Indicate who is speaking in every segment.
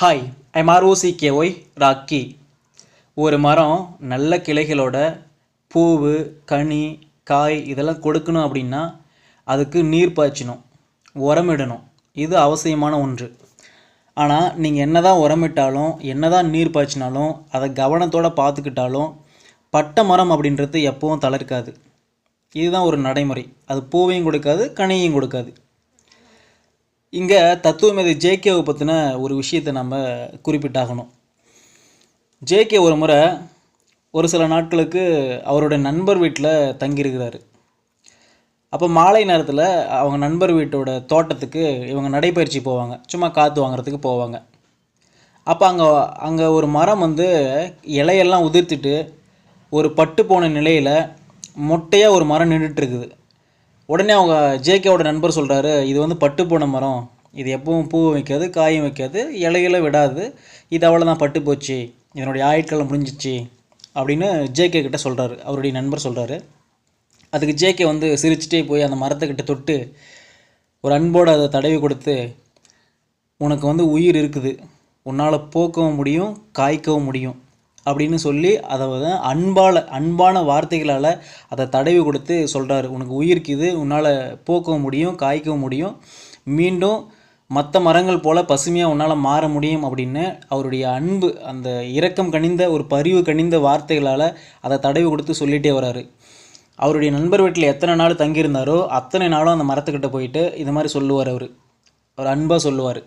Speaker 1: Hi I'm ஆர்ஓசி ஒய் Rocky ஒரு மரம் நல்ல கிளைகளோட பூவு கனி காய் இதெல்லாம் கொடுக்கணும் அப்படின்னா அதுக்கு நீர் பாய்ச்சணும் உரமிடணும் இது அவசியமான ஒன்று. ஆனால் நீங்கள் என்ன தான் உரமிட்டாலும் என்ன தான் நீர் பாய்ச்சினாலும் அதை கவனத்தோடு பார்த்துக்கிட்டாலும் பட்டை மரம் அப்படின்றது எப்பவும் தளர்க்காது. இதுதான் ஒரு நடைமுறை. அது பூவையும் கொடுக்காது கனியையும் கொடுக்காது. இங்கே தத்துவமேதை ஜேகேவை பற்றின ஒரு விஷயத்தை நம்ம குறிப்பிட்டாகணும். ஜேகே ஒரு முறை ஒரு சில நாட்களுக்கு அவருடைய நண்பர் வீட்டில் தங்கியிருக்கிறாரு. அப்போ மாலை நேரத்தில் அவங்க நண்பர் வீட்டோட தோட்டத்துக்கு இவங்க நடைப்பயிற்சி போவாங்க. சும்மா காற்று வாங்குறதுக்கு போவாங்க. அப்போ அங்கே அங்கே ஒரு மரம் வந்து இலையெல்லாம் உதிர்த்துட்டு ஒரு பட்டு போன நிலையில் மொட்டையாக ஒரு மரம் நின்றுட்டுருக்குது உடனே அவங்க ஜேகேவோட நண்பர் சொல்கிறாரு இது வந்து பட்டு போன மரம். இது எப்பவும் பூ வைக்காது காயும் வைக்காது இலையில விடாது. இது அவ்வளோதான் பட்டு போச்சு. இதனுடைய ஆயுட்காலம் முடிஞ்சிச்சு அப்படின்னு ஜேகே கிட்ட சொல்கிறாரு அவருடைய நண்பர் சொல்கிறாரு அதுக்கு ஜேகே வந்து சிரிச்சுட்டே போய் அந்த மரத்துக்கிட்ட தொட்டு ஒரு அன்போடு அதை தடவி கொடுத்து உனக்கு வந்து உயிர் இருக்குது. உன்னால் போக்கவும் முடியும் காய்க்கவும் முடியும். அப்படின்னு சொல்லி அதை வந்து அன்பால் அன்பான வார்த்தைகளால் அதை தடவி கொடுத்து சொல்கிறாரு உனக்கு உயிர்க்குது உன்னால் போக்கவும் முடியும் காய்க்கவும் முடியும். மீண்டும் மற்ற மரங்கள் போல் பசுமையாக உன்னால் மாற முடியும் அப்படின்னு அவருடைய அன்பு அந்த இரக்கம் கனிந்த ஒரு பரிவு கனிந்த வார்த்தைகளால் அதை தடவி கொடுத்து சொல்லிகிட்டே வராரு. அவருடைய நண்பர் வீட்டில் எத்தனை நாள் தங்கியிருந்தாரோ அத்தனை நாளும் அந்த மரத்துக்கிட்ட போயிட்டு இது மாதிரி சொல்லுவார் அவர். அவர் அன்பாக சொல்லுவார்.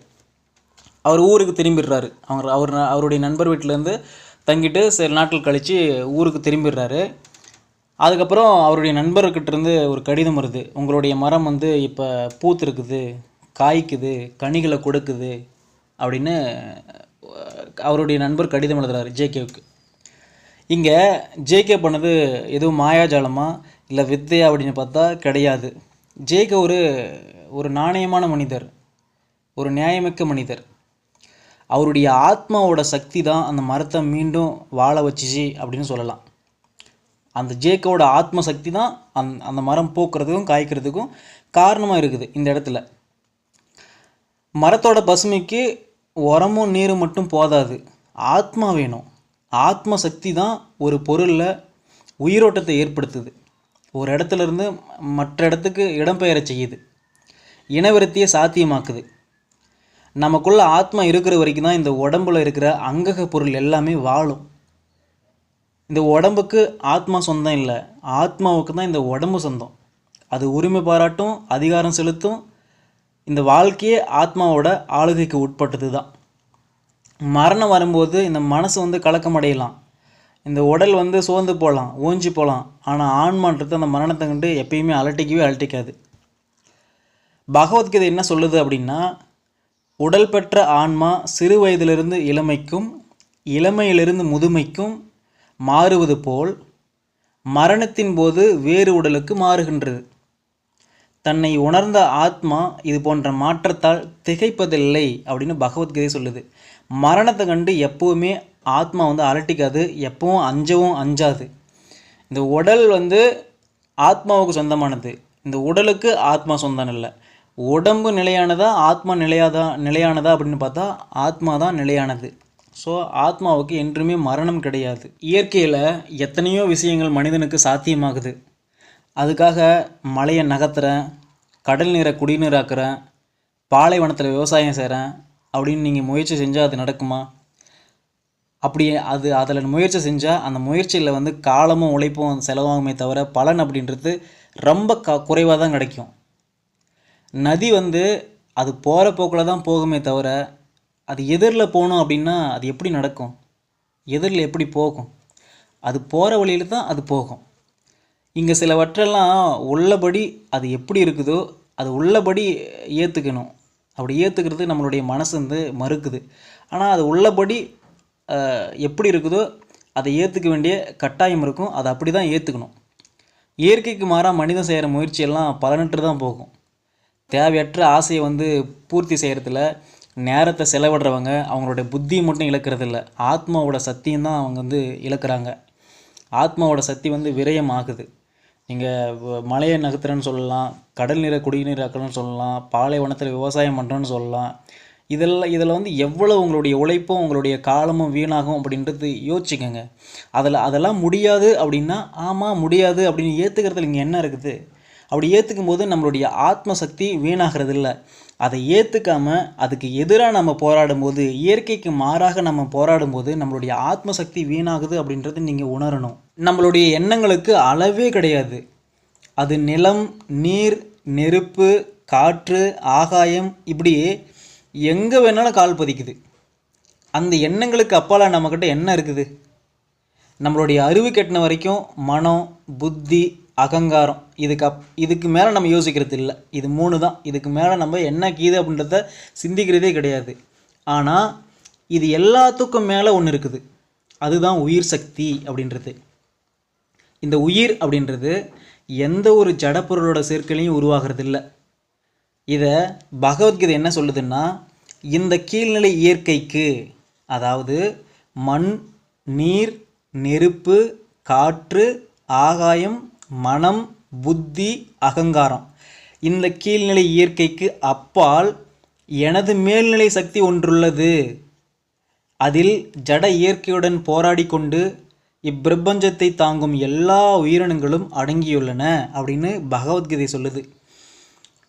Speaker 1: அவர் ஊருக்கு திரும்பிடுறாரு. அவர் அவர் அவருடைய நண்பர் வீட்டிலேருந்து தங்கிட்டு சில நாட்கள் கழித்து ஊருக்கு திரும்பிடுறாரு. அதுக்கப்புறம் அவருடைய நண்பர்கிட்டேருந்து ஒரு கடிதம் வருது. உங்களுடைய மரம் வந்து இப்போ பூத்திருக்குது காய்க்குது கனிகளை கொடுக்குது அப்படின்னு அவருடைய நண்பர் கடிதம் எழுதுறாரு ஜேகேவுக்கு இங்கே ஜேகே பண்ணது எதுவும் மாயாஜாலமா இல்லை வித்தையா அப்படின்னு பார்த்தா கிடையாது. ஜேகே ஒரு ஒரு நாணயமான மனிதர் ஒரு நியாயமிக்க மனிதர். அவருடைய ஆத்மாவோட சக்தி தான் அந்த மரத்தை மீண்டும் வாழ வச்சிச்சு அப்படின்னு சொல்லலாம். அந்த ஜேக்கோட ஆத்ம சக்தி தான் அந் அந்த மரம் பூக்கிறதுக்கும் காய்க்கிறதுக்கும் காரணமாக இருக்குது இந்த இடத்துல. மரத்தோட பசுமைக்கு உரமும் நீரும் மட்டும் போதாது. ஆத்மா வேணும். ஆத்ம சக்தி தான் ஒரு பொருளில் உயிரோட்டத்தை ஏற்படுத்துது. ஒரு இடத்துல இருந்து மற்ற இடத்துக்கு இடம்பெயர செய்யுது. இனவிருத்தியை சாத்தியமாக்குது. நமக்குள்ள ஆத்மா இருக்கிற வரைக்கும் தான் இந்த உடம்புல இருக்கிற அங்கக பொருள் எல்லாமே வாழும். இந்த உடம்புக்கு ஆத்மா சொந்தம் இல்லை. ஆத்மாவுக்கு தான் இந்த உடம்பு சொந்தம். அது உரிமை பாராட்டும் அதிகாரம் செலுத்தும். இந்த வாழ்க்கையே ஆத்மாவோட ஆளுகைக்கு உட்பட்டது தான் மரணம் வரும்போது இந்த மனசு வந்து கலக்கமடையலாம் இந்த உடல் வந்து சோர்ந்து போகலாம் ஓஞ்சி போகலாம் ஆனால் ஆன்மான்றது அந்த மரணத்தை கண்டு எப்பயுமே அலட்டிக்கவே அலட்டிக்காது. பகவத்கீதை என்ன சொல்லுது அப்படின்னா உடல் பெற்ற ஆன்மா சிறு வயதிலிருந்து இளமைக்கும் இளமையிலிருந்து முதுமைக்கும் மாறுவது போல் மரணத்தின் போது வேறு உடலுக்கு மாறுகின்றது. தன்னை உணர்ந்த ஆத்மா இது போன்ற மாற்றத்தால் திகைப்பதில்லை அப்படின்னு பகவத்கீதை சொல்லுது. மரணத்தை கண்டு எப்போவுமே ஆத்மா வந்து அலட்டிக்காது எப்பவும் அஞ்சவும் அஞ்சாது. இந்த உடல் வந்து ஆத்மாவுக்கு சொந்தமானது. இந்த உடலுக்கு ஆத்மா சொந்தம் இல்லை. உடம்பு நிலையானதா ஆத்மா நிலையாதா நிலையானதா அப்படின்னு பார்த்தா ஆத்மா தான் நிலையானது. ஸோ ஆத்மாவுக்கு என்றுமே மரணம் கிடையாது. இயற்கையில் எத்தனையோ விஷயங்கள் மனிதனுக்கு சாத்தியமாகுது. அதுக்காக மலையை நகர்த்துறேன் கடல் நீரை குடிநீராக்குறேன் பாலைவனத்தில் விவசாயம் செய்கிறேன் அப்படின்னு நீங்கள் முயற்சி செஞ்சால் அது நடக்குமா? அப்படி அது அதில் முயற்சி செஞ்சால் அந்த முயற்சியில் வந்து காலமும் உழைப்பும் செலவாகுமே தவிர பலன் அப்படின்றது ரொம்ப க குறைவாக தான் கிடைக்கும். நதி வந்து அது போகிற போக்கில் தான் போகுமே தவிர அது எதிரில் போகணும் அப்படின்னா அது எப்படி நடக்கும்? எதிரில் எப்படி போகும்? அது போகிற வழியில் தான் அது போகும். இங்கே சிலவற்றெல்லாம் உள்ளபடி அது எப்படி இருக்குதோ அது உள்ளபடி ஏற்றுக்கணும் அப்படி ஏற்றுக்கிறது நம்மளுடைய மனசு வந்து மறுக்குது. ஆனால் அது உள்ளபடி எப்படி இருக்குதோ அதை ஏற்றுக்க வேண்டிய கட்டாயம் இருக்கும். அதை அப்படி தான் ஏற்றுக்கணும் இயற்கைக்கு மாறாக மனிதன் செய்கிற முயற்சியெல்லாம் பலனற்று தான் போகும். தேவையற்ற ஆசையை வந்து பூர்த்தி செய்கிறதுல நேரத்தை செலவிடுறவங்க அவங்களுடைய புத்தியை மட்டும் இழக்கிறதில்ல. ஆத்மாவோட சக்தியும் தான் அவங்க வந்து இழக்கிறாங்க. ஆத்மாவோட சக்தி வந்து விரயம் ஆகுது. நீங்கள் மலையை நகர்த்துறேன்னு சொல்லலாம் கடல் நீரை குடிநீர் ஆக்கணும்னு சொல்லலாம் பாலைவனத்தில் விவசாயம் பண்ணுறோன்னு சொல்லலாம். இதெல்லாம் இதில் வந்து எவ்வளோ உங்களுடைய உழைப்பும் உங்களுடைய காலமும் வீணாகும் அப்படின்றது யோசிச்சுக்கோங்க. அதில் அதெல்லாம் முடியாது அப்படின்னா ஆமாம் முடியாது அப்படின்னு ஏற்றுக்கிறதுல இங்கே என்ன இருக்குது? அப்படி ஏற்றுக்கும் போது நம்மளுடைய ஆத்ம சக்தி வீணாகிறது இல்லை அதை ஏற்றுக்காம அதுக்கு எதிராக நம்ம போராடும் போது இயற்கைக்கு மாறாக நம்ம போராடும் போது நம்மளுடைய ஆத்ம சக்தி வீணாகுது அப்படின்றது நீங்கள் உணரணும். நம்மளுடைய எண்ணங்களுக்கு அளவே கிடையாது. அது நிலம் நீர் நெருப்பு காற்று ஆகாயம் இப்படி எங்கே வேணாலும் கால் பதிக்குது. அந்த எண்ணங்களுக்கு அப்பால் நம்மக்கிட்ட என்ன இருக்குது? நம்மளுடைய அறிவு கெட்டின வரைக்கும் மனம் புத்தி அகங்காரம். இதுக்கு அப் இதுக்கு மேலே நம்ம யோசிக்கிறது இல்லை. இது மூணு தான். இதுக்கு மேலே நம்ம என்ன கீது அப்படின்றத சிந்திக்கிறதே கிடையாது. ஆனால் இது எல்லாத்துக்கும் மேலே ஒன்று இருக்குது. அதுதான் உயிர் சக்தி அப்படின்றது. இந்த உயிர் அப்படின்றது எந்த ஒரு ஜடப்பொருளோட சேர்க்கையிலையும் உருவாகிறது இல்லை. இதை பகவத்கீதை என்ன சொல்லுதுன்னா இந்த கீழ்நிலை இயற்கைக்கு அதாவது மண் நீர் நெருப்பு காற்று ஆகாயம் மனம் புத்தி அகங்காரம். இந்த கீழ்நிலை இயற்கைக்கு அப்பால் எனது மேல்நிலை சக்தி ஒன்றுள்ளது. அதில் ஜட இயற்கையுடன் போராடி கொண்டு இப்பிரபஞ்சத்தை தாங்கும் எல்லா உயிரினங்களும் அடங்கியுள்ளன அப்படின்னு பகவத்கீதை சொல்லுது.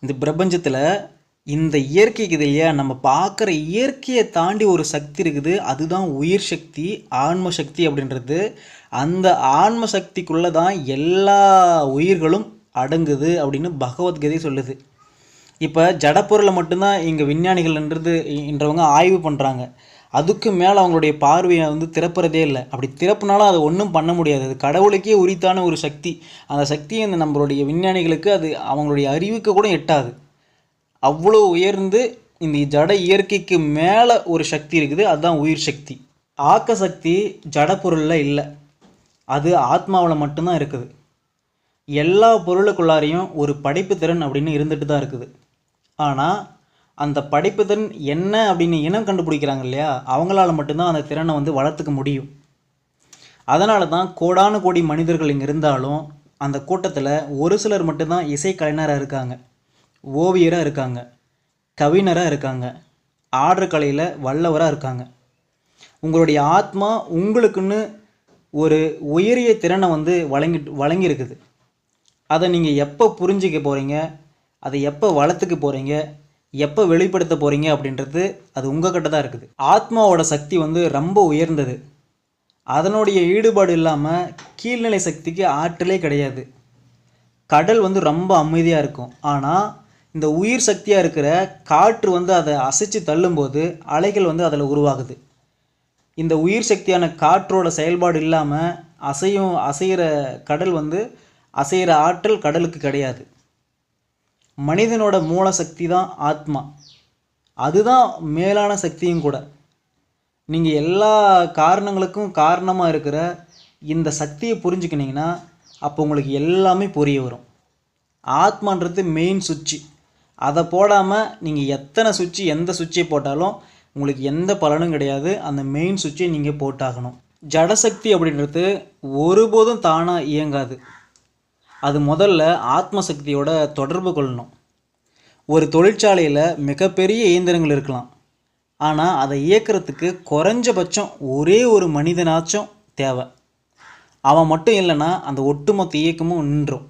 Speaker 1: இந்த பிரபஞ்சத்தில் இந்த இயற்கைக்கு இல்லையா நம்ம பார்க்குற இயற்கையை தாண்டி ஒரு சக்தி இருக்குது. அதுதான் உயிர் சக்தி ஆன்ம சக்தி அப்படின்றது. அந்த ஆன்ம சக்திக்குள்ளே தான் எல்லா உயிர்களும் அடங்குது அப்படின்னு பகவத்கீதை சொல்லுது. இப்போ ஜடப்பொருளை மட்டும்தான் இங்கே விஞ்ஞானிகள்ன்றது என்றவங்க ஆய்வு பண்ணுறாங்க அதுக்கு மேலே அவங்களுடைய பார்வையை வந்து திறப்புறதே இல்லை. அப்படி திறப்புனாலும் அதை ஒன்றும் பண்ண முடியாது. அது கடவுளுக்கே உரித்தான ஒரு சக்தி. அந்த சக்தி அந்த நம்மளுடைய விஞ்ஞானிகளுக்கு அது அவங்களுடைய அறிவுக்கு கூட எட்டாது. அவ்வளோ உயர்ந்து இந்த ஜட இயற்கைக்கு மேலே ஒரு சக்தி இருக்குது. அதுதான் உயிர் சக்தி. ஆக்க சக்தி ஜடப்பொருளில் இல்லை. அது ஆத்மாவில் மட்டும்தான் இருக்குது. எல்லா பொருளுக்குள்ளாரையும் ஒரு படைப்பு திறன் அப்படின்னு இருந்துட்டு தான் இருக்குது. ஆனால் அந்த படைப்பு திறன் என்ன அப்படின்னு இனம் கண்டுபிடிக்கிறாங்க இல்லையா? அவங்களால மட்டும்தான் அந்த திறனை வந்து வளர்த்துக்க முடியும். அதனால தான் கோடானு கோடி மனிதர்கள் இங்கே இருந்தாலும் அந்த கூட்டத்தில் ஒரு சிலர் மட்டும்தான் இசைக்கலைஞராக இருக்காங்க. ஓவியராக இருக்காங்க. கவிஞராக இருக்காங்க. ஆடுற கலையில் வல்லவராக இருக்காங்க. உங்களுடைய ஆத்மா உங்களுக்குன்னு ஒரு உயரிய திறனை வந்து வழங்கி வழங்கியிருக்குது. அதை நீங்கள் எப்போ புரிஞ்சிக்க போகிறீங்க அதை எப்போ வளர்த்துக்க போகிறீங்க எப்போ வெளிப்படுத்த போகிறீங்க அப்படின்றது அது உங்கள் கிட்ட தான் இருக்குது. ஆத்மாவோட சக்தி வந்து ரொம்ப உயர்ந்தது. அதனுடைய ஈடுபாடு இல்லாமல் கீழ்நிலை சக்திக்கு ஆற்றலே கிடையாது. கடல் வந்து ரொம்ப அமைதியாக இருக்கும். ஆனால் இந்த உயிர் சக்தியாக இருக்கிற காற்று வந்து அதை அசைச்சு தள்ளும்போது அலைகள் வந்து அதில் உருவாகுது. இந்த உயிர் சக்தியான காற்றோட செயல்பாடு இல்லாமல் அசையும் அசைகிற கடல் வந்து அசைகிற ஆற்றல் கடலுக்கு கிடையாது. மனிதனோட மூல சக்தி தான் ஆத்மா. அதுதான் மேலான சக்தியும் கூட. நீங்கள் எல்லா காரணங்களுக்கும் காரணமாக இருக்கிற இந்த சக்தியை புரிஞ்சுக்கினீங்கன்னா அப்போ உங்களுக்கு எல்லாமே புரிய வரும். ஆத்மான்றது மெயின் சுவிட்சு. அதை போடாமல் நீங்கள் எத்தனை சுவிட்சு எந்த சுவிட்சை போட்டாலும் உங்களுக்கு எந்த பலனும் கிடையாது. அந்த மெயின் சுவிட்சை நீங்கள் போட்டாகணும். ஜடசக்தி அப்படின்றது ஒருபோதும் தானாக இயங்காது. அது முதல்ல ஆத்மசக்தியோட தொடர்பு கொள்ளணும். ஒரு தொழிற்சாலையில் மிகப்பெரிய இயந்திரங்கள் இருக்கலாம். ஆனால் அதை இயக்கிறதுக்கு குறைஞ்சபட்சம் ஒரே ஒரு மனிதனாச்சும் தேவை. அவன் மட்டும் இல்லைன்னா அந்த ஒட்டுமொத்த இயக்கமும் நின்றும்.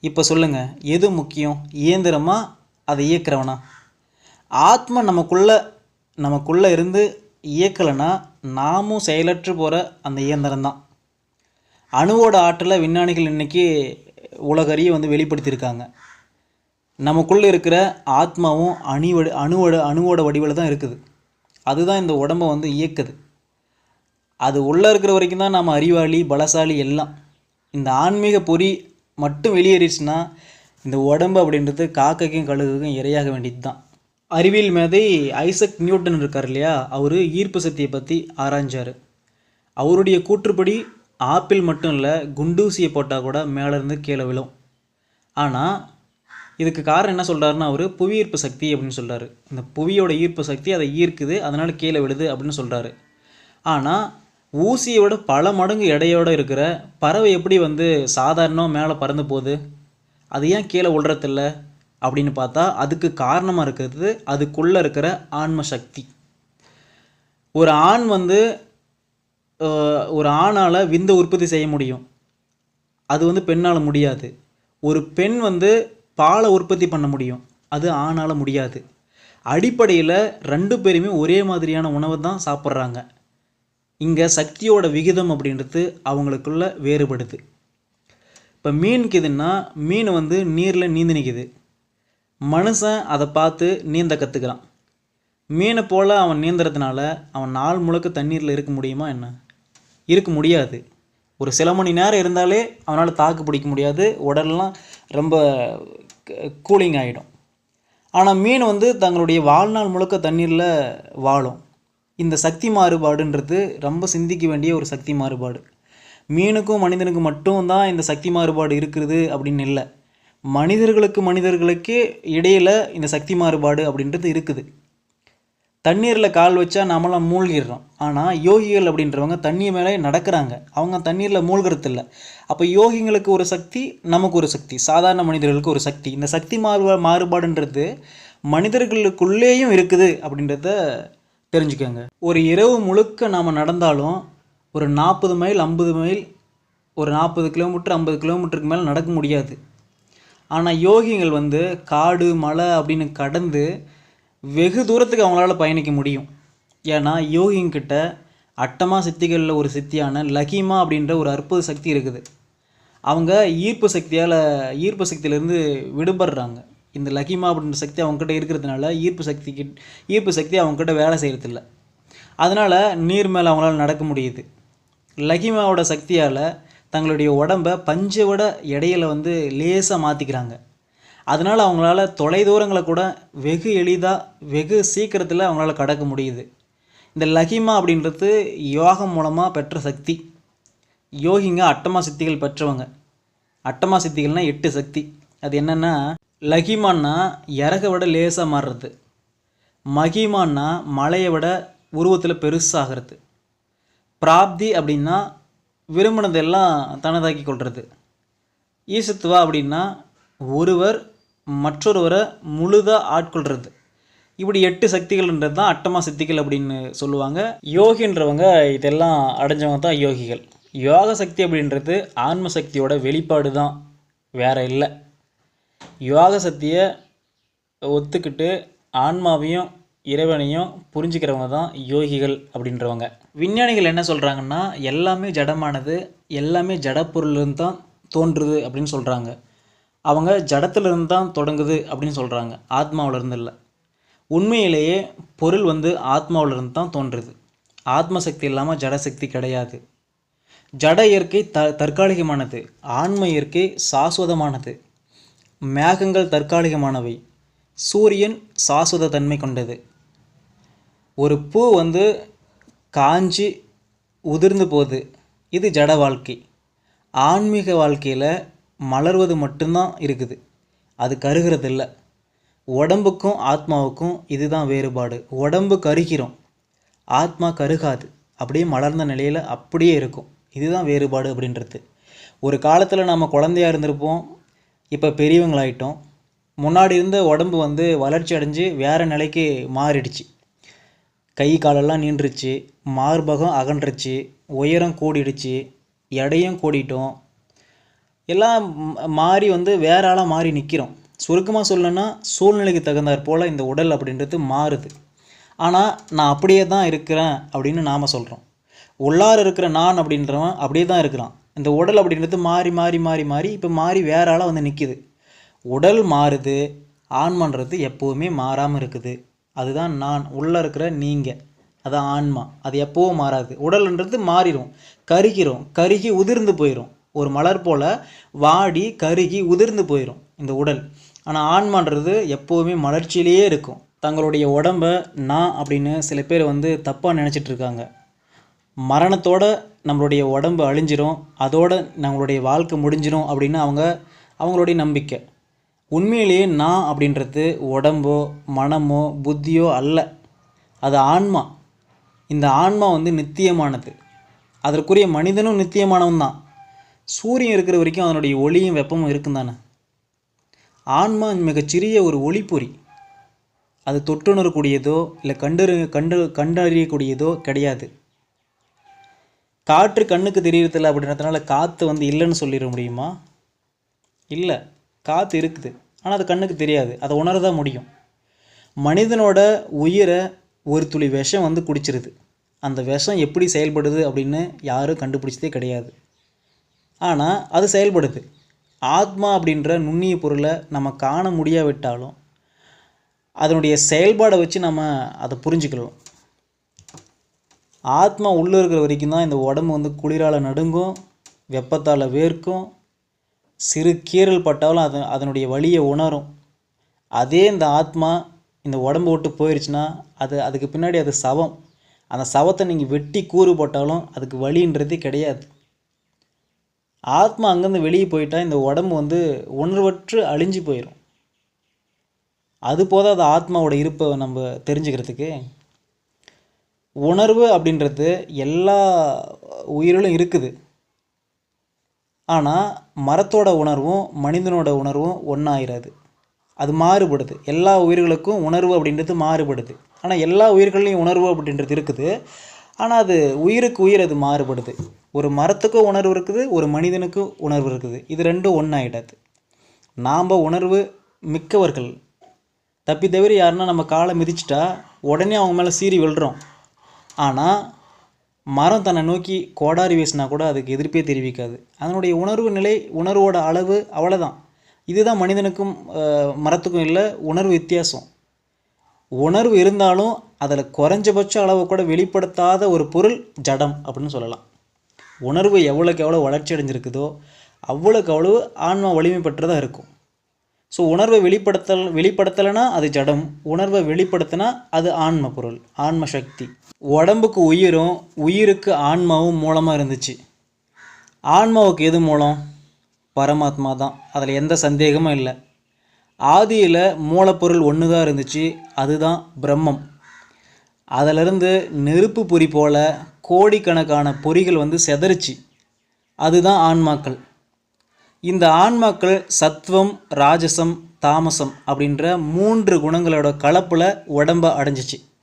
Speaker 1: இப்போ சொல்லுங்கள் எது முக்கியம்? இயந்திரமாக அதை இயக்கிறவனா? ஆத்மா நமக்குள்ளே நமக்குள்ளே இருந்து இயக்கலைன்னா நாமும் செயலற்று போகிற அந்த இயந்திரம்தான். அணுவோட ஆற்றலை விஞ்ஞானிகள் இன்னைக்கு உலகறிய வந்து வெளிப்படுத்தியிருக்காங்க. நமக்குள்ளே இருக்கிற ஆத்மாவும் அணிவடு அணுவோட அணுவோட வடிவில் தான் இருக்குது. அதுதான் இந்த உடம்பை வந்து இயக்குது. அது உள்ளே இருக்கிற வரைக்கும் தான் நாம் அறிவாளி பலசாலி எல்லாம். இந்த ஆன்மீக பொறி மட்டும் வெளியேறிச்சுன்னா இந்த உடம்பு அப்படின்றது காக்கைக்கும் கழுகுக்கும் இரையாக வேண்டியது தான் அறிவியல் மேதை ஐசக் நியூட்டன் இருக்கார் இல்லையா? அவர் ஈர்ப்பு சக்தியை பற்றி ஆராய்ஞ்சார். அவருடைய கூற்றுப்படி ஆப்பிள் மட்டும் இல்லை குண்டூசியை போட்டால் கூட மேலேருந்து கீழே விழும். ஆனால் இதுக்கு காரணம் என்ன சொல்கிறாருன்னா அவர் புவி ஈர்ப்பு சக்தி அப்படின்னு சொல்கிறாரு இந்த புவியோட ஈர்ப்பு சக்தி அதை ஈர்க்குது அதனால் கீழே விழுது அப்படின்னு சொல்கிறாரு ஆனால் ஊசியோட பல மடங்கு எடையோடு இருக்கிற பறவை எப்படி வந்து சாதாரணமாக மேலே பறந்து போகுது? அது ஏன் கீழே விழுறதில்ல அப்படின்னு பார்த்தா அதுக்கு காரணமாக இருக்கிறது அதுக்குள்ளே இருக்கிற ஆன்ம சக்தி. ஒரு ஆண் வந்து ஒரு ஆணால் விந்த உற்பத்தி செய்ய முடியும். அது வந்து பெண்ணால் முடியாது. ஒரு பெண் வந்து பாலை உற்பத்தி பண்ண முடியும். அது ஆணால் முடியாது. அடிப்படையில் ரெண்டு பேருமே ஒரே மாதிரியான உணவை தான் சாப்பிட்றாங்க. இங்கே சக்தியோட விகிதம் அப்படின்றது அவங்களுக்குள்ள வேறுபடுது. இப்போ மீனுக்குதுன்னா மீன் வந்து நீரில் நீந்து நிற்கிது மனுஷன் அதை பார்த்து நீந்த கற்றுக்கிறான் மீனை போல் அவன் நீந்துறதுனால அவன் நாள் முழுக்க தண்ணீரில் இருக்க முடியுமா என்ன? இருக்க முடியாது. ஒரு சில மணி நேரம் இருந்தாலே அவனால் தாக்கு பிடிக்க முடியாது. உடல்லாம் ரொம்ப கூலிங் ஆகிடும் ஆனால் மீன் வந்து தங்களுடைய வாழ்நாள் முழுக்க தண்ணீரில் வாழும். இந்த சக்தி மாறுபாடுன்றது ரொம்ப சிந்திக்க வேண்டிய ஒரு சக்தி மாறுபாடு. மீனுக்கும் மனிதனுக்கும் மட்டும்தான் இந்த சக்தி மாறுபாடு இருக்குது அப்படின்னு இல்லை. மனிதர்களுக்கு மனிதர்களுக்கே இடையில் இந்த சக்தி மாறுபாடு அப்படின்றது இருக்குது. தண்ணீரில் கால் வச்சா நம்மளாம் மூழ்கிடுறோம். ஆனால் யோகிகள் அப்படின்றவங்க தண்ணி மேலே நடக்கிறாங்க. அவங்க தண்ணீரில் மூழ்கிறது இல்லை அப்போ யோகிங்களுக்கு ஒரு சக்தி நமக்கு ஒரு சக்தி சாதாரண மனிதர்களுக்கு ஒரு சக்தி. இந்த சக்தி மாறுபா மாறுபாடுன்றது மனிதர்களுக்குள்ளேயும் இருக்குது அப்படின்றத தெரிஞ்சுக்கோங்க. ஒரு இரவு முழுக்க நாம் நடந்தாலும் ஒரு நாற்பது மைல் ஐம்பது மைல் ஒரு நாற்பது கிலோமீட்டர் ஐம்பது கிலோமீட்டருக்கு மேலே நடக்க முடியாது. ஆனால் யோகிகள் வந்து காடு மலை அப்படின்னு கடந்து வெகு தூரத்துக்கு அவங்களால பயணிக்க முடியும். ஏன்னா யோகிங்கிட்ட அட்டமா சித்திகளில் ஒரு சித்தியான லகிமா அப்படின்ற ஒரு அற்புத சக்தி இருக்குது. அவங்க ஈர்ப்பு சக்தியால் ஈர்ப்பு சக்தியிலேருந்து விடுபடுறாங்க. இந்த லகிமா அப்படின்ற சக்தி அவங்ககிட்ட இருக்கிறதுனால ஈர்ப்பு சக்திக்கு ஈர்ப்பு சக்தி அவங்ககிட்ட வேலை செய்கிறதில்ல அதனால் நீர் மேலே அவங்களால நடக்க முடியுது. லகிமாவோட சக்தியால் தங்களுடைய உடம்பை பஞ்சை விட இடையில வந்து லேசாக மாற்றிக்கிறாங்க அதனால் அவங்களால தொலைதூரங்களை கூட வெகு எளிதாக வெகு சீக்கிரத்தில் அவங்களால கடக்க முடியுது. இந்த லகிமா அப்படின்றது யோகம் மூலமாக பெற்ற சக்தி. யோகிங்க அட்டமா சித்திகள் பெற்றவங்க. அட்டமா சித்திகள்னால் எட்டு சக்தி. அது என்னென்னா லகிமான்னா இறக விட லேசாக மாறுறது. மகிமான்னா மலையை விட உருவத்தில் பெருசாகிறது பிராப்தி அப்படின்னா விரும்பினதெல்லாம் தனதாக்கி கொள்வது ஈசத்துவா அப்படின்னா ஒருவர் மற்றொருவரை முழுதாக ஆட்கொள்கிறது இப்படி எட்டு சக்திகள்ன்றது தான் அட்டமா சக்திகள் அப்படின்னு சொல்லுவாங்க. யோகின்றவங்க இதெல்லாம் அடைஞ்சவங்க தான் யோகிகள். யோக சக்தி அப்படின்றது ஆன்ம சக்தியோட வெளிப்பாடு தான் வேற இல்லை. யோக சக்தியை ஒத்துக்கிட்டு ஆன்மாவையும் இறைவனையும் புரிஞ்சுக்கிறவங்க தான் யோகிகள் அப்படின்றவங்க. விஞ்ஞானிகள் என்ன சொல்கிறாங்கன்னா எல்லாமே ஜடமானது எல்லாமே ஜடப்பொருளிலிருந்து தான் தோன்றுது அப்படின்னு சொல்கிறாங்க அவங்க ஜடத்திலிருந்து தான் தொடங்குது அப்படின்னு சொல்கிறாங்க ஆத்மாவிலிருந்து இல்லை. உண்மையிலேயே பொருள் வந்து ஆத்மாவிலிருந்து தான் தோன்றுது. ஆத்ம சக்தி இல்லாமல் ஜடசக்தி கிடையாது. ஜட இயற்கை த தற்காலிகமானது. ஆன்ம இயற்கை சாஸ்வதமானது. மேகங்கள் தற்காலிகமானவை. சூரியன் சாஸ்வத தன்மை கொண்டது. ஒரு பூ வந்து காஞ்சி உதிர்ந்து போகுது. இது ஜட வாழ்க்கை. ஆன்மீக வாழ்க்கையில் மலர்வது மட்டும்தான் இருக்குது. அது கருகிறது இல்லை உடம்புக்கும் ஆத்மாவுக்கும் இதுதான் வேறுபாடு. உடம்பு கருகிறோம். ஆத்மா கருகாது. அப்படியே மலர்ந்த நிலையில் அப்படியே இருக்கும். இதுதான் வேறுபாடு அப்படின்றது. ஒரு காலத்தில் நம்ம குழந்தையா இருந்திருப்போம். இப்போ பெரியவங்களாயிட்டோம். முன்னாடி இருந்த உடம்பு வந்து வளர்ச்சி அடைஞ்சு வேறு நிலைக்கு மாறிடுச்சு. கை காலெல்லாம் நீண்டுருச்சு மார்பகம் அகன்றுச்சு உயரம் கூடிடுச்சு எடையும் கூடிட்டோம். எல்லாம் மாறி வந்து வேற ஆளாக மாறி நிற்கிறோம் சுருக்கமாக சொல்லணும்னா சூழ்நிலைக்கு தகுந்தாற் போல் இந்த உடல் அப்படின்றது மாறுது. ஆனால் நான் அப்படியே தான் இருக்கிறேன் அப்படின்னு நாம் சொல்கிறோம் உள்ளார இருக்கிற நான் அப்படின்றவன் அப்படியே தான் இருக்கிறான். இந்த உடல் அப்படின்றது மாறி மாறி மாறி மாறி இப்போ மாறி வேற ஆளாக வந்து நிற்கிது உடல் மாறுது ஆன்மான்றது எப்போவுமே மாறாமல் இருக்குது. அதுதான் நான் உள்ளே இருக்கிற நீங்கள் அது ஆன்மா. அது எப்போவும் மாறாது. உடல்ன்றது மாறிடும் கருகிறோம். கருகி உதிர்ந்து போயிடும் ஒரு மலர் போல் வாடி கருகி உதிர்ந்து போயிடும் இந்த உடல். ஆனால் ஆன்மான்றது எப்போவுமே மலர்ச்சியிலேயே இருக்கும். தங்களுடைய உடம்ப நான் அப்படின்னு சில பேர் வந்து தப்பாக நினச்சிட்டு இருக்காங்க. மரணத்தோட நம்மளுடைய உடம்பு அழிஞ்சிரும். அதோட நம்மளுடைய வாழ்க்கை முடிஞ்சிடும் அப்படின்னு அவங்க அவங்களுடைய நம்பிக்கை. உண்மையிலேயே நான் அப்படின்றது உடம்போ மனமோ புத்தியோ அல்ல. அது ஆன்மா. இந்த ஆன்மா வந்து நித்தியமானது. அதற்குரிய மனிதனும் நித்தியமானவன் தான். சூரியன் இருக்கிற வரைக்கும் அதனுடைய ஒளியும் வெப்பமும் இருக்கும் தானே? ஆன்மா மிகச்சிறிய ஒரு ஒளிப்பொறி அது தொட்டுணரக்கூடியதோ இல்லை கண்டறி கண்டு கண்டறியக்கூடியதோ கிடையாது. காற்று கண்ணுக்கு தெரியறதில்ல அப்படின்றதுனால காற்று வந்து இல்லைன்னு சொல்லிட முடியுமா? இல்லை. காற்று இருக்குது. ஆனால் அது கண்ணுக்கு தெரியாது. அதை உணரதான் முடியும். மனிதனோட உயிரை ஒரு துளி விஷம் வந்து குடிச்சிருது. அந்த விஷம் எப்படி செயல்படுது அப்படின்னு யாரும் கண்டுபிடிச்சதே கிடையாது. ஆனால் அது செயல்படுது. ஆத்மா அப்படின்ற நுண்ணிய பொருளை நம்ம காண முடியாவிட்டாலும் அதனுடைய செயல்பாடை வச்சு நம்ம அதை புரிஞ்சுக்கலாம். ஆத்மா உள்ளே இருக்கிற வரைக்கும் தான் இந்த உடம்பு வந்து குளிரால் நடுங்கும் வெப்பத்தால் வேர்க்கும் சிறு கீறல் பட்டாலும் அது அதனுடைய வலியை உணரும். அதே இந்த ஆத்மா இந்த உடம்பு விட்டு போயிடுச்சுன்னா அது அதுக்கு பின்னாடி அது சவம். அந்த சவத்தை நீங்கள் வெட்டி கூறு போட்டாலும் அதுக்கு வலின்றதே கிடையாது. ஆத்மா அங்கேருந்து வெளியே போயிட்டால் இந்த உடம்பு வந்து உணர்வற்று அழிஞ்சு போயிடும் அது போதாது ஆத்மாவோட இருப்பை நம்ம தெரிஞ்சுக்கிறதுக்கு. உணர்வு அப்படின்றது எல்லா உயிரிலும் இருக்குது. ஆனால் மரத்தோட உணர்வும் மனிதனோட உணர்வும் ஒன்றாயிராது அது மாறுபடுது. எல்லா உயிர்களுக்கும் உணர்வு அப்படின்றது மாறுபடுது. ஆனால் எல்லா உயிர்கள்லையும் உணர்வு அப்படின்றது இருக்குது. ஆனால் அது உயிருக்கு உயிர் அது மாறுபடுது. ஒரு மரத்துக்கும் உணர்வு இருக்குது ஒரு மனிதனுக்கும் உணர்வு இருக்குது. இது ரெண்டும் ஒன்றாயிடாது நாம் உணர்வு மிக்கவர்கள். தப்பி தவிர யாருன்னா நம்ம காலை மிதிச்சிட்டா உடனே அவங்க மேலே சீறி விழுறோம். ஆனால் மரம் தன்னை நோக்கி கோடாரி வீசினா கூட அதுக்கு எதிர்ப்பே தெரிவிக்காது. அதனுடைய உணர்வு நிலை உணர்வோட அளவு அவ்வளோதான் இதுதான் மனிதனுக்கும் மரத்துக்கும் இல்லை உணர்வு வித்தியாசம். உணர்வு இருந்தாலும் அதில் குறைஞ்சபட்ச அளவு கூட வெளிப்படுத்தாத ஒரு பொருள் ஜடம் அப்படின்னு சொல்லலாம். உணர்வு எவ்வளோக்கு எவ்வளோ வளர்ச்சி அடைஞ்சிருக்குதோ அவ்வளோக்கு அவ்வளவு ஆன்மா வலிமை பெற்றதாக இருக்கும். ஸோ உணர்வை வெளிப்படுத்தல் வெளிப்படுத்தலைன்னா அது ஜடம். உணர்வை வெளிப்படுத்தினா அது ஆன்ம பொருள் ஆன்ம சக்தி. உடம்புக்கு உயிரும் உயிருக்கு ஆன்மாவும் மூலமாக இருந்துச்சு. ஆன்மாவுக்கு எது மூலம்? பரமாத்மா தான். அதில் எந்த சந்தேகமும் இல்லை. ஆதியில் மூலப்பொருள் ஒன்று தான் இருந்துச்சு. அதுதான் பிரம்மம். அதிலிருந்து நெருப்பு பொறி போல கோடிக்கணக்கான பொறிகள் வந்து செதறிச்சு. அதுதான் ஆன்மாக்கள். இந்த ஆன்மாக்கள் சத்வம் ராஜசம் தாமசம் அப்படின்ற மூன்று குணங்களோட கலப்பில் உடம்ப அடைஞ்சிச்சு.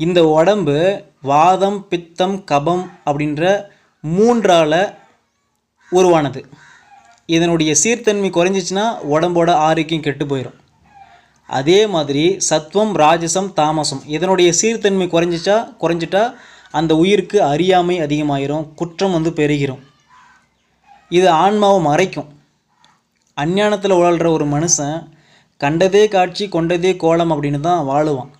Speaker 1: இந்த உடம்பு வாதம் பித்தம் கபம் அப்படின்ற மூன்றால் உருவானது. இதனுடைய சீர்தன்மை குறைஞ்சிச்சுன்னா உடம்போட ஆரோக்கியம் கெட்டு போயிடும் அதே மாதிரி சத்வம் ராஜசம் தாமசம் இதனுடைய சீர்தன்மை குறைஞ்சிச்சா குறைஞ்சிட்டா அந்த உயிருக்கு அறியாமை அதிகமாயிரும் குற்றம் வந்து பெருகிரும். இது ஆன்மாவை மறைக்கும். அஞ்ஞானத்தில் வாழ்கிற ஒரு மனுஷன் கண்டதே காட்சி கொண்டதே கோலம் அப்படின்னு தான் வாழுவான்.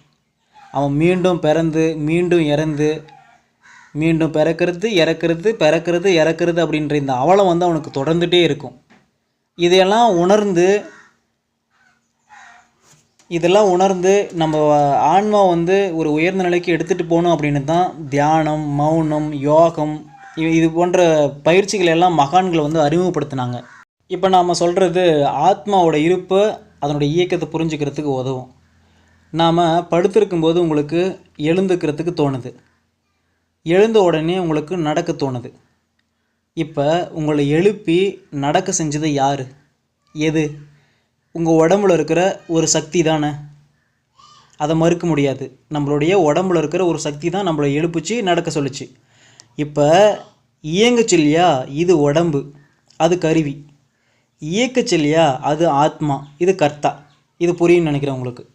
Speaker 1: அவன் மீண்டும் பிறந்து மீண்டும் இறந்து மீண்டும் பிறக்கிறது இறக்கிறது பிறக்கிறது இறக்கிறது அப்படின்ற இந்த அவலம் வந்து அவனுக்கு தொடர்ந்துகிட்டே இருக்கும். இதையெல்லாம் உணர்ந்து இதெல்லாம் உணர்ந்து நம்ம ஆன்மா வந்து ஒரு உயர்ந்த நிலைக்கு எடுத்துகிட்டு போகணும் அப்படின்னு தான் தியானம் மௌனம் யோகம் இது போன்ற பயிற்சிகள் எல்லாம் மகான்கள் வந்து அறிமுகப்படுத்தினாங்க. இப்போ நாம் சொல்கிறது ஆத்மாவோட இருப்பை அதனுடைய இயக்கத்தை புரிஞ்சுக்கிறதுக்கு உதவும். நாம் படுத்திருக்கும்போது உங்களுக்கு எழுந்துக்கிறதுக்கு தோணுது. எழுந்த உடனே உங்களுக்கு நடக்க தோணுது. இப்போ உங்களை எழுப்பி நடக்க செஞ்சது யார்? எது? உங்கள் உடம்புல இருக்கிற ஒரு சக்தி தானே? அதை மறுக்க முடியாது. நம்மளுடைய உடம்புல இருக்கிற ஒரு சக்தி தான் நம்மளை எழுப்பிச்சு நடக்க சொல்லுச்சு. இப்போ இயங்குச்சு இல்லையா இது உடம்பு அது கருவி. இயக்குச்சு இல்லையா அது ஆத்மா இது கர்த்தா. இது புரியும்னு நினைக்கிறேன் உங்களுக்கு.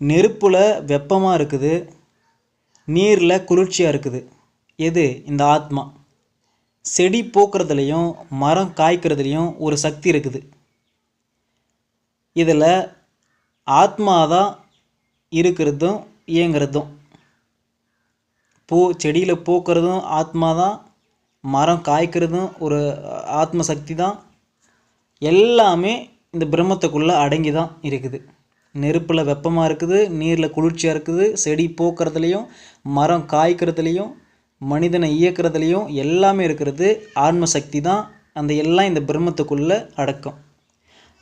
Speaker 1: நெருப்பில் வெப்பமாக இருக்குது நீரில் குளிர்ச்சியாக இருக்குது. எது? இந்த ஆத்மா. செடி போக்குறதுலேயும் மரம் காய்க்கிறதுலையும் ஒரு சக்தி இருக்குது. இதில் ஆத்மா தான் இருக்கிறதும் இயங்குறதும். பூ செடியில் பூக்கிறதும் ஆத்மா தான் மரம் காய்க்கிறதும் ஒரு ஆத்ம சக்தி தான் எல்லாமே இந்த பிரம்மத்துக்குள்ளே அடங்கி தான் இருக்குது. நெருப்பில் வெப்பமாக இருக்குது நீரில் குளிர்ச்சியாக இருக்குது செடி போக்குறதுலேயும் மரம் காய்க்கிறதுலையும் மனிதனை இயக்கிறதுலேயும் எல்லாமே இருக்கிறது. ஆன்ம சக்தி தான் அந்த எல்லாம் இந்த பிரம்மத்துக்குள்ளே அடக்கம்.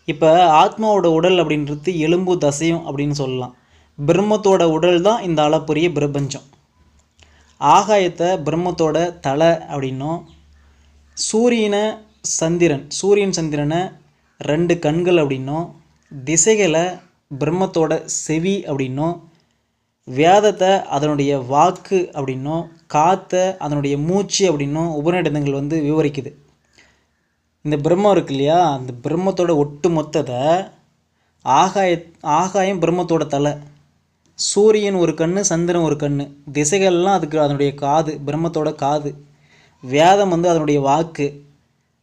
Speaker 1: இப்போ ஆத்மாவோட உடல் அப்படின்றது எலும்பு தசையும் அப்படின்னு சொல்லலாம். பிரம்மத்தோட உடல் தான் இந்த அளப்பரிய பிரபஞ்சம். ஆகாயத்தை பிரம்மத்தோட தலை அப்படின்னும் சூரியனை சந்திரன் சூரியன் சந்திரனை ரெண்டு கண்கள் அப்படின்னும் திசைகளை பிரம்மத்தோட செவி அப்படின்னும் வேதத்தை அதனுடைய வாக்கு அப்படின்னும் காற்றை அதனுடைய மூச்சு அப்படின்னும் உபநிடதங்கள் வந்து விவரிக்குது. இந்த பிரம்மம் இருக்கு இல்லையா? அந்த பிரம்மத்தோட ஒட்டு மொத்தத்தை ஆகாய ஆகாயம் பிரம்மத்தோட தலை. சூரியன் ஒரு கண்ணு சந்திரன் ஒரு கண்ணு. திசைகள்லாம் அதுக்கு அதனுடைய காது பிரம்மத்தோட காது. வேதம் வந்து அதனுடைய வாக்கு.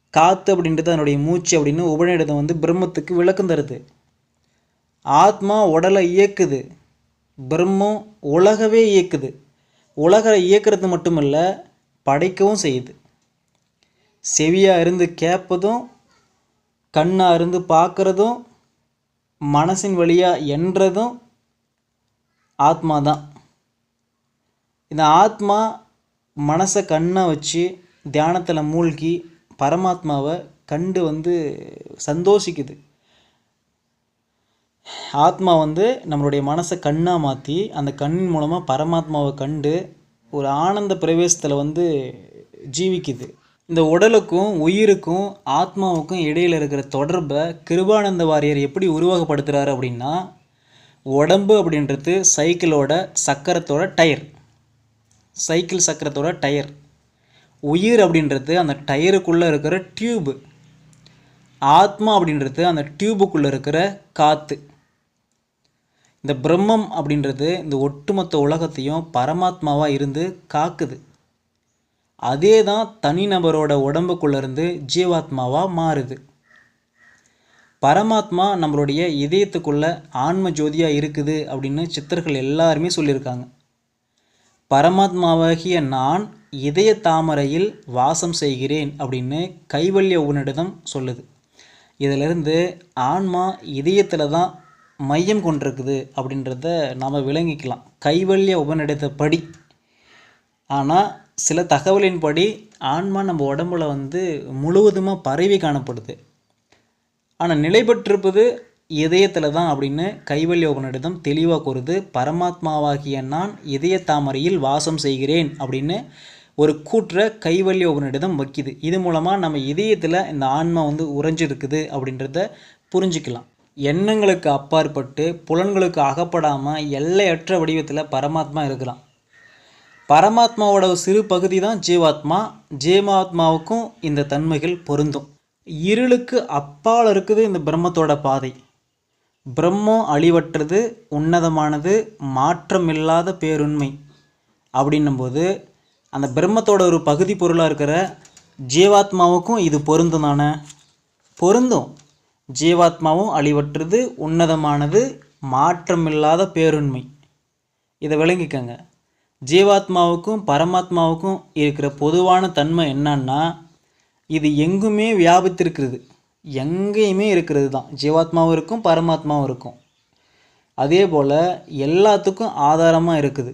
Speaker 1: காற்று அப்படின்றது அதனுடைய மூச்சு அப்படின்னு உபநிடதம் வந்து பிரம்மத்துக்கு விளக்கம் தருது. ஆத்மா உடலை இயக்குது. பிரம்மம் உலகவே இயக்குது. உலகை இயக்கிறது மட்டுமல்ல படைக்கவும் செய்யுது. செவியாக இருந்து கேட்பதும் கண்ணாக இருந்து பார்க்குறதும் மனசின் வழியாக எண்றதும் ஆத்மா தான் இந்த ஆத்மா மனசை கண்ணை வச்சு தியானத்தில் மூழ்கி பரமாத்மாவை கண்டு வந்து சந்தோஷிக்குது. ஆத்மா வந்து நம்மளுடைய மனசை கண்ணாக மாற்றி அந்த கண்ணின் மூலமாக பரமாத்மாவை கண்டு ஒரு ஆனந்த பிரவேசத்தில் வந்து ஜீவிக்குது. இந்த உடலுக்கும் உயிருக்கும் ஆத்மாவுக்கும் இடையில் இருக்கிற தொடர்பை கிருபானந்த வாரியர் எப்படி உருவகப்படுத்துகிறாரு அப்படின்னா உடம்பு அப்படின்றது சைக்கிளோட சக்கரத்தோட டயர் சைக்கிள் சக்கரத்தோட டயர் உயிர் அப்படின்றது அந்த டயருக்குள்ளே இருக்கிற டியூபு ஆத்மா அப்படின்றது அந்த டியூபுக்குள்ளே இருக்கிற காற்று இந்த பிரம்மம் அப்படின்றது இந்த ஒட்டுமொத்த உலகத்தையும் பரமாத்மாவாக இருந்து காக்குது. அதே தான் தனிநபரோட உடம்புக்குள்ளேருந்து ஜீவாத்மாவாக மாறுது. பரமாத்மா நம்மளுடைய இதயத்துக்குள்ள ஆன்ம ஜோதியாக இருக்குது அப்படின்னு சித்தர்கள் எல்லாருமே சொல்லியிருக்காங்க. பரமாத்மாவாகிய நான் இதய தாமரையில் வாசம் செய்கிறேன் அப்படின்னு கைவல்ய உபனிடதம் சொல்லுது. இதிலிருந்து ஆன்மா இதயத்தில் தான் மையம் கொண்டிருக்குது அப்படின்றத நாம் விளங்கிக்கலாம். கைவல்ய உபநிடத்தப்படி ஆனால் சில தகவலின்படி ஆன்மா நம்ம உடம்புல வந்து முழுவதுமாக பரவி காணப்படுது. ஆனால் நிலை பெற்றிருப்பது இதயத்தில் தான் அப்படின்னு கைவல்ய உபநிடதம் தெளிவாக கூறுது. பரமாத்மாவாகிய நான் இதய தாமரையில் வாசம் செய்கிறேன் அப்படின்னு ஒரு கூற்ற கைவல்ய உபநிடதம் வைக்குது. இது மூலமாக நம்ம இதயத்தில் இந்த ஆன்மா வந்து உறைஞ்சிருக்குது அப்படின்றத புரிஞ்சுக்கலாம். எண்ணங்களுக்கு அப்பாற்பட்டு புலன்களுக்கு அகப்படாமல் எல்லையற்ற வடிவத்தில் பரமாத்மா இருக்கிறான். பரமாத்மாவோட சிறு பகுதி தான் ஜீவாத்மா. ஜீவாத்மாவுக்கும் இந்த தன்மைகள் பொருந்தும். இருளுக்கு அப்பால் இருக்குது இந்த பிரம்மத்தோட பாதை. பிரம்மம் அழிவற்றது உன்னதமானது மாற்றமில்லாத பேருண்மை அப்படின்னும்போது அந்த பிரம்மத்தோட ஒரு பகுதி பொருளாக இருக்கிற ஜீவாத்மாவுக்கும் இது பொருந்தும் தானே? பொருந்தும். ஜீவாத்மாவும் அழிவற்றது உன்னதமானது மாற்றமில்லாத பேருண்மை. இதை விளங்கிக்கங்க. ஜீவாத்மாவுக்கும் பரமாத்மாவுக்கும் இருக்கிற பொதுவான தன்மை என்னன்னா இது எங்குமே வியாபித்திருக்கிறது. எங்கேயுமே இருக்கிறது தான். ஜீவாத்மாவும் இருக்கும் பரமாத்மாவும் இருக்கும். அதே போல் எல்லாத்துக்கும் ஆதாரமாக இருக்குது.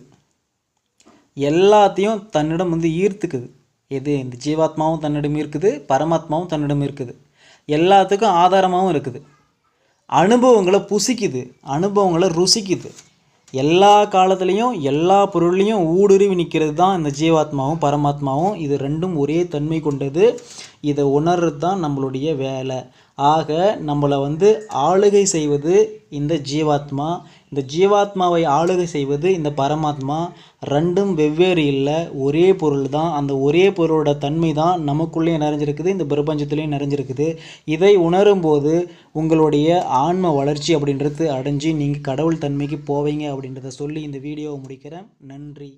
Speaker 1: எல்லாத்தையும் தன்னிடம் வந்து ஈர்த்துக்குது. எது? இந்த ஜீவாத்மாவும் தன்னிடம் இருக்குது பரமாத்மாவும் தன்னிடம் இருக்குது எல்லாத்துக்கும் ஆதாரமாகவும் இருக்குது. அனுபவங்களை புசிக்குது அனுபவங்களை ருசிக்குது. எல்லா காலத்துலேயும் எல்லா பொருள்லையும் ஊடுருவி நிற்கிறது தான் இந்த ஜீவாத்மாவும் பரமாத்மாவும். இது ரெண்டும் ஒரே தன்மை கொண்டது. இதை உணர்றது தான் நம்மளுடைய வேலை. ஆக நம்மளை வந்து ஆளுகை செய்வது இந்த ஜீவாத்மா. இந்த ஜீவாத்மாவை ஆளுகை செய்வது இந்த பரமாத்மா. ரெண்டும் வெவ்வேறு இல்லை. ஒரே பொருள் தான். அந்த ஒரே பொருளோட தன்மை தான் நமக்குள்ளேயும் நிறைஞ்சிருக்குது இந்த பிரபஞ்சத்துலேயும் நிறைஞ்சிருக்குது. இதை உணரும்போது உங்களுடைய ஆன்ம வளர்ச்சி அப்படின்றது அடைஞ்சு நீங்கள் கடவுள் தன்மைக்கு போவீங்க அப்படின்றத சொல்லி இந்த வீடியோவை முடிக்கிறேன். நன்றி.